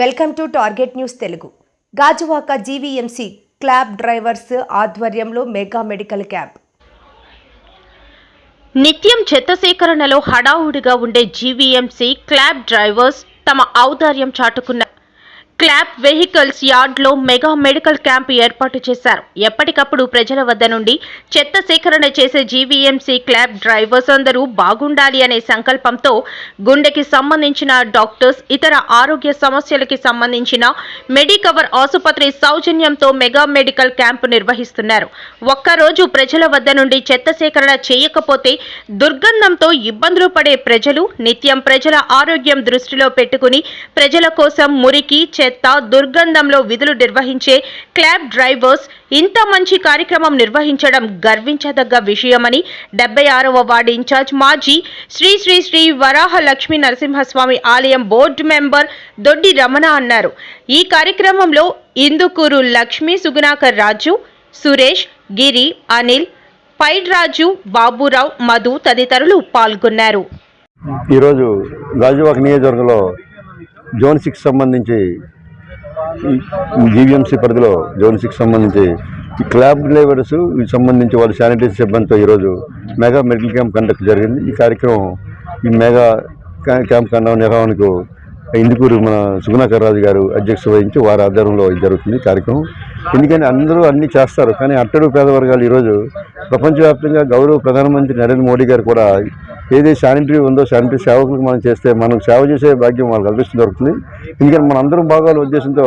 Welcome to target news Telugu. Gajuwaka GVMC CLAP drivers ఆధ్వర్యంలో mega medical camp. నిత్యం చెత్త సేకరణలో హడావుడిగా ఉండే జీవీఎంసీ క్లాబ్ డ్రైవర్స్ తమ ఔదార్యం చాటుకున్న క్లాప్ వెహికల్స్ యార్డ్లో మెగా మెడికల్ క్యాంప్ ఏర్పాటు చేశారు. ఎప్పటికప్పుడు ప్రజల వద్ద నుండి చెత్త సేకరణ చేసే జీవీఎంసీ క్లాబ్ డ్రైవర్స్ అందరూ బాగుండాలి అనే సంకల్పంతో గుండెకి సంబంధించిన డాక్టర్స్ ఇతర ఆరోగ్య సమస్యలకి సంబంధించిన మెడికవర్ ఆసుపత్రి సౌజన్యంతో మెగా మెడికల్ క్యాంపు నిర్వహిస్తున్నారు. ఒక్కరోజు ప్రజల వద్ద నుండి చెత్త సేకరణ చేయకపోతే దుర్గంధంతో ఇబ్బందులు పడే ప్రజలు నిత్యం ప్రజల ఆరోగ్యం దృష్టిలో పెట్టుకుని ప్రజల కోసం మురికి చెత్త దుర్గంధంలో విధులు నిర్వహించే క్లాబ్ డ్రైవర్స్ ఇంత మంచి కార్యక్రమం నిర్వహించడం గర్వించదగ్గ విషయమని డెబ్బై ఆరవ వార్డు ఇన్ఛార్జ్ మాజీ శ్రీ శ్రీ శ్రీ వరాహ లక్ష్మీ నరసింహస్వామి ఆలయం బోర్డు మెంబర్ దొడ్డి రమణ అన్నారు. ఈ కార్యక్రమంలో ఇందుకూరు లక్ష్మీ సుగుణాకర్ రాజు సురేష్ గిరి అనిల్ పైడ్రాజు బాబురావు మధు తదితరులు పాల్గొన్నారు. ఈరోజు గాజువాక నియోజకవర్గంలో జోన్ సిక్స్ సంబంధించి జీవీఎంసీ పరిధిలో జోన్ సిక్స్ సంబంధించి ఈ క్లాబ్ డ్రైవర్స్ సంబంధించి వాళ్ళ శానిటైజర్ సిబ్బందితో ఈరోజు మెగా మెడికల్ క్యాంప్ కండక్ట్ జరిగింది. ఈ కార్యక్రమం ఈ మెగా క్యా- క్యాంప్ కండ నిర్వహణకు ఇందుకూరు మన సుగుణాకర్ రాజు గారు అధ్యక్షత వహించి వారి ఆధ్వర్యంలో ఇది జరుగుతుంది కార్యక్రమం. ఎందుకని అందరూ అన్నీ చేస్తారు కానీ అట్టడు పేద వర్గాలు ఈరోజు ప్రపంచవ్యాప్తంగా గౌరవ ప్రధానమంత్రి నరేంద్ర మోడీ గారు కూడా ఏదైతే శానిటరీ ఉందో శానిటరీ సేవకులకు మనం చేస్తే మనం సేవ చేసే భాగ్యం వాళ్ళకి కల్పిస్తుంది దొరుకుతుంది. ఎందుకంటే మన అందరం భాగాల ఉద్దేశంతో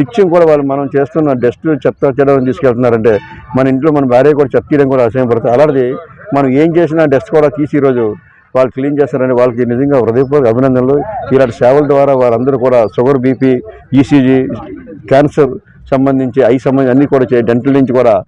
నిత్యం కూడా వాళ్ళు మనం చేస్తున్న డస్ట్ చెత్త చెడని తీసుకెళ్తున్నారంటే మన ఇంట్లో మన భార్య కూడా చెత్త తీయడం కూడా అసహ్యపడుతుంది అలాంటిది మనం ఏం చేసినా డస్ట్ కూడా తీసి ఈరోజు వాళ్ళు క్లీన్ చేస్తారని వాళ్ళకి నిజంగా హృదయపూర్వక అభినందనలు. ఇలాంటి సేవల ద్వారా వారందరూ కూడా షుగర్ బీపీ ఈసీజీ క్యాన్సర్ సంబంధించి ఐ సంబంధించి అన్నీ కూడా చే- డెంటల్ నుంచి కూడా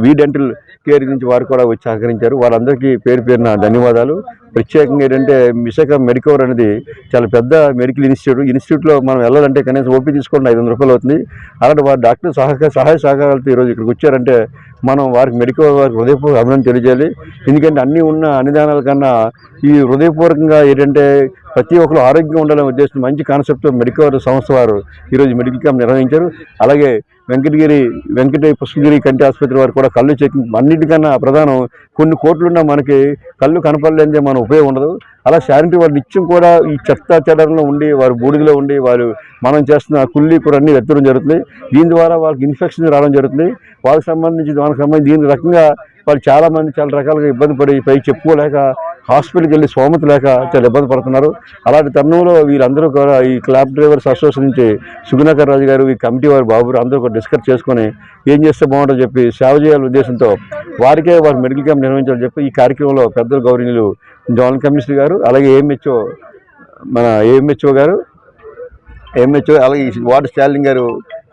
వి డెంటల్ కేర్ నుంచి వారు కూడా వచ్చి సహకరించారు. వారందరికీ పేరు పేరున ధన్యవాదాలు. ప్రత్యేకంగా ఏంటంటే విశాఖ మెడికవర్ అనేది చాలా పెద్ద మెడికల్ ఇన్స్టిట్యూట్. ఇన్స్టిట్యూట్లో మనం వెళ్ళాలంటే కనీసం ఓపీ తీసుకోండి ఐదు రూపాయలు అవుతుంది. అలాంటి వారు డాక్టర్ సహాయ సహాయ సహకారాలతో ఈరోజు ఇక్కడికి వచ్చారంటే మనం వారికి మెడికల్ వారికి హృదయపూర్వక అభినందన తెలియజేయాలి. ఎందుకంటే అన్నీ ఉన్న అన్నిదానాల కన్నా ఈ హృదయపూర్వకంగా ఏంటంటే ప్రతి ఒక్కరు ఆరోగ్యంగా ఉండాలనే ఉద్దేశం మంచి కాన్సెప్ట్ మెడికల్ సంస్థ వారు ఈరోజు మెడికల్ క్యాంప్ నిర్వహించారు. అలాగే వెంకటగిరి వెంకట పుష్పగిరి కంటి ఆసుపత్రి వారు కూడా కళ్ళు చెకింగ్ అన్నిటికన్నా ప్రధానం కొన్ని కోట్లున్నా మనకి కళ్ళు కనపడలేదే మన ఉపయోగం ఉండదు. అలా శానిటరీ వారి నిత్యం కూడా ఈ చెత్త చెడలో ఉండి వారు బూడిదలో ఉండి వారు మనం చేస్తున్న కుళ్ళి కూర అన్ని ఎత్తడం జరుగుతుంది. దీని ద్వారా వాళ్ళకి ఇన్ఫెక్షన్ రావడం జరుగుతుంది. వాళ్ళకి సంబంధించి మనకు సంబంధించి దీని రకంగా వాళ్ళు చాలామంది చాలా రకాలుగా ఇబ్బంది పడి పై చెప్పుకోలేక హాస్పిటల్కి వెళ్ళి స్తోమత లేక చాలా ఇబ్బంది పడుతున్నారు. అలాంటి తరుణంలో వీళ్ళందరూ కూడా ఈ క్లాబ్ డ్రైవర్స్ అసోసియేషన్ నుంచి సుగుణాకర్ రాజు గారు ఈ కమిటీ వారు బాబు అందరూ కూడా డిస్కస్ చేసుకొని ఏం చేస్తే బాగుంటుందో చెప్పి సేవ చేయాలనే ఉద్దేశంతో వారికే వారు మెడికల్ క్యాంప్ నిర్వహించాలని చెప్పి ఈ కార్యక్రమంలో పెద్దలు గౌరీలు జోనల్ కమిషనర్ గారు అలాగే ఏఎంహెచ్ఓ మన ఏఎంహెచ్ఓ గారు ఎంహెచ్ఓ అలాగే ఈ వార్డు స్టాలింగ్ గారు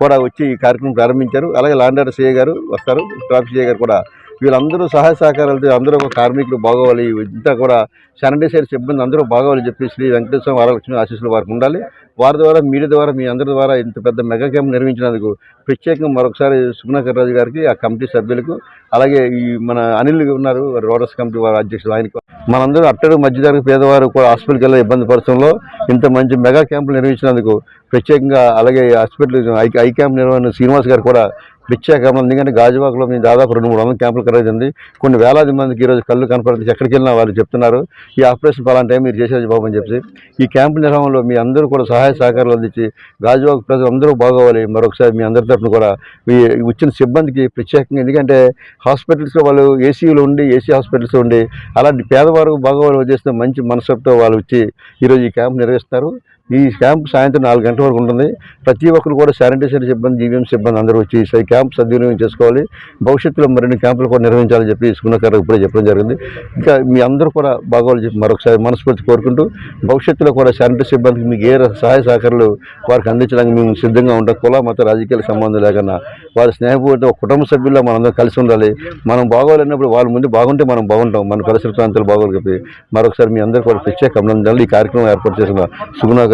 కూడా వచ్చి ఈ కార్యక్రమం ప్రారంభించారు. అలాగే లాండర్ సిఏ గారు వస్తారు ట్రాఫిక్ సిఏ గారు కూడా వీళ్ళందరూ సహాయ సహకారాలతో అందరూ ఒక కార్మికులు బాగోవాలి. ఇంతా కూడా శానిటైజర్ సిబ్బంది అందరూ బాగోవాలి చెప్పి శ్రీ వెంకటేశ్వర వరలక్ష్మి ఆశీస్సులు వారికి ఉండాలి. వారి ద్వారా మీడియా ద్వారా మీ అందరి ద్వారా ఇంత పెద్ద మెగా క్యాంప్ నిర్వహించినందుకు ప్రత్యేకంగా మరొకసారి సుగుణాకర్ రాజు గారికి ఆ కమిటీ సభ్యులకు అలాగే ఈ మన అనిల్ ఉన్నారు రోడర్స్ కమిటీ వారి అధ్యక్షులు ఆయనకు. మనందరూ అట్టడు మధ్యతరగతి పేదవారు కూడా హాస్పిటల్కి వెళ్ళే ఇబ్బంది పరచడంలో ఇంత మంచి మెగా క్యాంపులు నిర్వహించినందుకు ప్రత్యేకంగా అలాగే హాస్పిటల్ ఐ ఐ క్యాంప్ నిర్వహణ శ్రీనివాస్ గారు కూడా ప్రత్యేకంగా ఎందుకంటే గాజువాకలో మేము దాదాపు రెండు మూడు వందల క్యాంపులు ఉంది కొన్ని వేలాది మందికి ఈరోజు కళ్ళు కనపడుతుంది ఎక్కడికి వెళ్ళినా వాళ్ళు చెప్తున్నారు. ఈ ఆపరేషన్ పలాంటి టైం మీరు చేసేది బాబు అని చెప్పి ఈ క్యాంపు నిర్వహణలో మీ అందరూ కూడా సహాయ సహకారాలు అందించి గాజువాక ప్రజలు అందరూ బాగోవాలి. మరొకసారి మీ అందరి తరఫున కూడా మీ వచ్చిన సిబ్బందికి ప్రత్యేకంగా ఎందుకంటే హాస్పిటల్స్లో వాళ్ళు ఏసీలో ఉండి ఏసీ హాస్పిటల్స్ ఉండి అలాంటి పేదవారు బాగోవాలి చేస్తే మంచి మనసుతో వాళ్ళు వచ్చి ఈరోజు ఈ క్యాంప్ నిర్వహిస్తారు ఈ క్యాంప్ సాయంత్రం నాలుగు గంటల వరకు ఉంటుంది. ప్రతి ఒక్కరు కూడా శానిటేషన్ సిబ్బంది జీవీఎం సిబ్బంది అందరూ వచ్చి ఈ క్యాంప్ సద్వినియోగం చేసుకోవాలి. భవిష్యత్తులో మరిన్ని క్యాంపులు కూడా నిర్వహించాలని చెప్పి సుగుణకర్ ఇప్పుడే చెప్పడం జరిగింది. ఇంకా మీ అందరూ కూడా బాగోవాలి చెప్పి మరొకసారి మనస్ఫూర్తి కోరుకుంటూ భవిష్యత్తులో కూడా శానిటైజర్ సిబ్బందికి మీకు ఏ సహాయ సహకారాలు వారికి అందించడానికి మేము సిద్ధంగా ఉంటాం. కుల మత రాజకీయాల సంబంధం లేకుండా వారి స్నేహపూర్తి కుటుంబ సభ్యుల్లో మనందరం కలిసి ఉండాలి. మనం బాగోవాలన్నప్పుడు వాళ్ళ ముందు బాగుంటే మనం బాగుంటాం. మన పరిసర ప్రాంతాలు బాగోవాలి చెప్పి మరొకసారి మీ అందరూ కూడా ప్రత్యేక అభినందనలు. ఈ కార్యక్రమం ఏర్పాటు చేసిన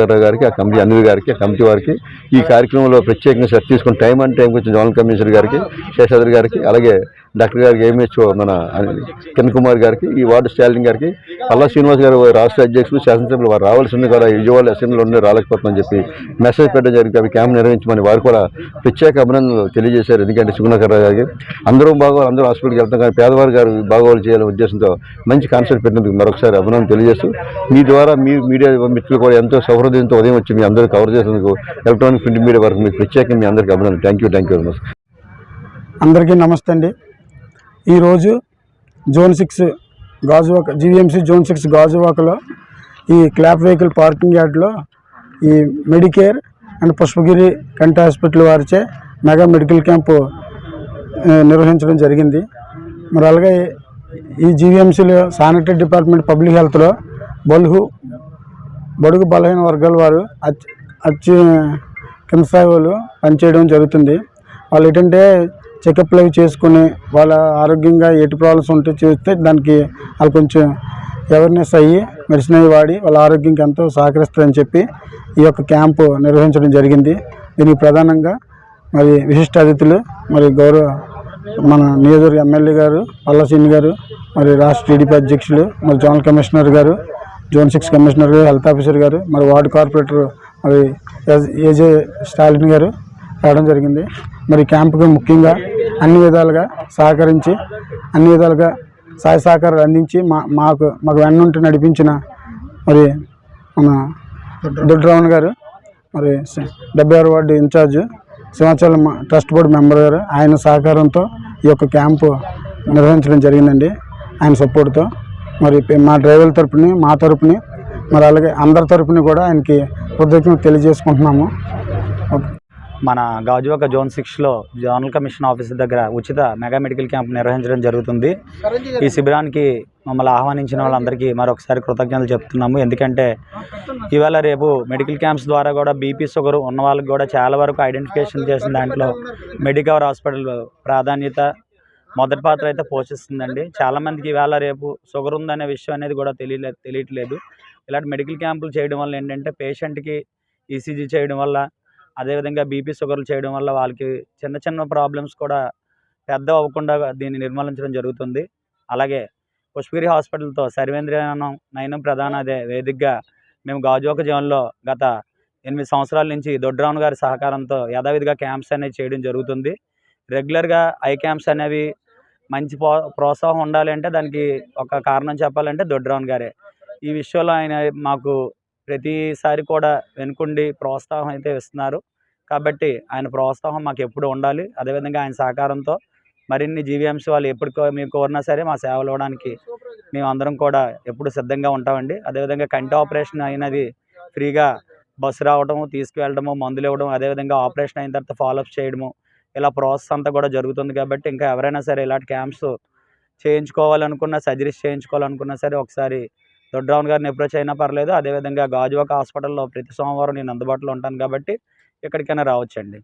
సుగుణాకర్ గారికి ఆ కమిటీ అనిల్ గారికి ఆ కమిటీ వారికి ఈ కార్యక్రమంలో ప్రత్యేకంగా సెట్ తీసుకుని టైం అండ్ టైంకి వచ్చిన జోనల్ కమిషనర్ గారికి శేషాద్రి గారికి అలాగే డాక్టర్ గారికి ఎంహెచ్ఓ మన కిరణ్ కుమార్ గారికి ఈ వార్డు స్టాలిన్ గారికి అల్లా శ్రీనివాస్ గారు రాష్ట్ర అధ్యక్షులు శాసనసభ్యులు వారు రావాల్సింది కూడా విజయవాడ అసెంబ్లీలో ఉండే రాలేకపోతుందని చెప్పి మెసేజ్ పెట్టడం జరిగింది అవి క్యాంప్ నిర్వహించమని వారు కూడా ప్రత్యేక అభినందనలు తెలియజేశారు. ఎందుకంటే సుగుణాకర్ రావు గారికి అందరూ బాగోవాలి అందరూ హాస్పిటల్కి వెళ్తాం కానీ పేదవారు గారు బాగోలు చేయాలనే ఉద్దేశంతో మంచి కాన్సెప్ట్ పెట్టినందుకు మరొకసారి అభినందన తెలియజేస్తూ మీ ద్వారా మీ మీడియా మిత్రులు కూడా ఎంతో సౌహృదయంతో ఉదయం వచ్చి మీ అందరూ కవర్ చేసినందుకు ఎలక్ట్రానిక్ ప్రింట్ మీడియా వరకు మీకు ప్రత్యేకంగా మీ అందరికీ అభినందన thank you thank you very much అందరికీ నమస్తే అండి. ఈరోజు zone six Gajuwaka GVMC zone six గాజువాకలో ఈ క్లాప్ వెహికల్ పార్కింగ్ యార్డ్లో ఈ మెడికేర్ అండ్ పుష్పగిరి కంటి హాస్పిటల్ వారిచే మెగా మెడికల్ క్యాంపు నిర్వహించడం జరిగింది. మరి అలాగే ఈ జీవీఎంసీలో శానిటరీ డిపార్ట్మెంట్ పబ్లిక్ హెల్త్లో బలుహు బడుగు బలహీన వర్గాల వారు అచ్చి అచ్చి కింద స్థాయి వాళ్ళు పనిచేయడం జరుగుతుంది. వాళ్ళు ఏంటంటే చెకప్లు అవి చేసుకుని వాళ్ళ ఆరోగ్యంగా ఎటు ప్రాబ్లమ్స్ ఉంటే చూస్తే దానికి వాళ్ళు కొంచెం అవేర్నెస్ అయ్యి మెడిసిన్ అవి వాడి వాళ్ళ ఆరోగ్యంకి ఎంతో సహకరిస్తుందని చెప్పి ఈ యొక్క క్యాంపు నిర్వహించడం జరిగింది. దీనికి ప్రధానంగా మరి విశిష్ట అతిథులు మరి గౌరవ మన నియోజకవర్గ ఎమ్మెల్యే గారు పల్లసీని గారు మరి రాష్ట్ర టీడీపీ అధ్యక్షులు మరి జోనల్ కమిషనర్ గారు జోన్ సిక్స్ కమిషనర్ గారు హెల్త్ ఆఫీసర్ గారు మరి వార్డు కార్పొరేటర్ మరి ఏజే స్టాలిన్ గారు రావడం జరిగింది. మరి క్యాంపుకి ముఖ్యంగా అన్ని విధాలుగా సహకరించి అన్ని విధాలుగా సహాయ సహకారాలు అందించి మా మాకు మాకు వెన్నుంటి నడిపించిన మరి మన దుడ్రావణ్ గారు మరి డెబ్బై ఆరు ward incharge Simhachalam trust board member గారు ఆయన సహకారంతో ఈ యొక్క క్యాంపు నిర్వహించడం జరిగిందండి. ఆయన సపోర్ట్తో మరి మా డ్రైవర్ తరపుని మా తరపుని మరి అలాగే అందరి తరపుని కూడా ఆయనకి కృతజ్ఞత తెలియజేసుకుంటున్నాము. ఓకే. మన గాజువాక జోన్ సిక్స్లో జోనల్ కమిషన్ ఆఫీస్ దగ్గర ఉచిత మెగా మెడికల్ క్యాంప్ నిర్వహించడం జరుగుతుంది. ఈ శిబిరానికి మమ్మల్ని ఆహ్వానించిన వాళ్ళందరికీ మరొకసారి కృతజ్ఞతలు చెప్తున్నాము. ఎందుకంటే ఇవాళ రేపు మెడికల్ క్యాంప్స్ ద్వారా కూడా బీపీ షుగర్ ఉన్న వాళ్ళకి కూడా చాలా వరకు ఐడెంటిఫికేషన్ చేసిన దాంట్లో మెడికవర్ హాస్పిటల్ ప్రాధాన్యత మొదటి పాత్ర అయితే పోషిస్తుందండి. చాలామందికి ఇవాళ రేపు షుగర్ ఉందనే విషయం అనేది కూడా తెలియలే తెలియట్లేదు. ఇలాంటి మెడికల్ క్యాంపులు చేయడం వల్ల ఏంటంటే పేషెంట్కి ఈసీజీ చేయడం వల్ల అదేవిధంగా బీపీ షుగర్లు చేయడం వల్ల వాళ్ళకి చిన్న చిన్న ప్రాబ్లమ్స్ కూడా పెద్ద అవ్వకుండా దీన్ని నిర్మూలించడం జరుగుతుంది. అలాగే పుష్పగిరి హాస్పిటల్తో సర్వేంద్రనం నయనం ప్రధాన అదే వేదికగా మేము గాజువాక జోన్లో గత ఎనిమిది సంవత్సరాల నుంచి దొడ్రావణ్ గారి సహకారంతో యథావిధిగా క్యాంప్స్ అనేవి చేయడం జరుగుతుంది. రెగ్యులర్గా ఐ క్యాంప్స్ అనేవి మంచి ప్రో ప్రోత్సాహం ఉండాలి అంటే దానికి ఒక కారణం చెప్పాలంటే దొడ్రావణ్ గారే. ఈ విషయంలో ఆయన మాకు ప్రతిసారి కూడా వెనుకుండి ప్రోత్సాహం అయితే ఇస్తున్నారు. కాబట్టి ఆయన ప్రోత్సాహం మాకు ఎప్పుడు ఉండాలి. అదేవిధంగా ఆయన సహకారంతో మరిన్ని జీవీఎంసీ వాళ్ళు ఎప్పుడు మేము కోరినా సరే మా సేవలు ఇవ్వడానికి మేము అందరం కూడా ఎప్పుడు సిద్ధంగా ఉంటామండి. అదేవిధంగా కంటి ఆపరేషన్ అయినది ఫ్రీగా బస్సు రావడము తీసుకువెళ్ళడము మందులు ఇవ్వడం అదేవిధంగా ఆపరేషన్ అయిన తర్వాత ఫాలోఅప్ చేయడము ఇలా ప్రాసెస్ అంతా కూడా జరుగుతుంది కాబట్టి ఇంకా ఎవరైనా సరే ఇలాంటి క్యాంప్స్ చేయించుకోవాలనుకున్నా సర్జరీస్ చేయించుకోవాలనుకున్నా సరే ఒకసారి దొడ్రావణ్ గారిని అప్రోచ్ అయినా పర్లేదు. అదేవిధంగా గాజువాక హాస్పిటల్లో ప్రతి సోమవారం నేను అందుబాటులో ఉంటాను కాబట్టి ఎక్కడికైనా రావచ్చండి.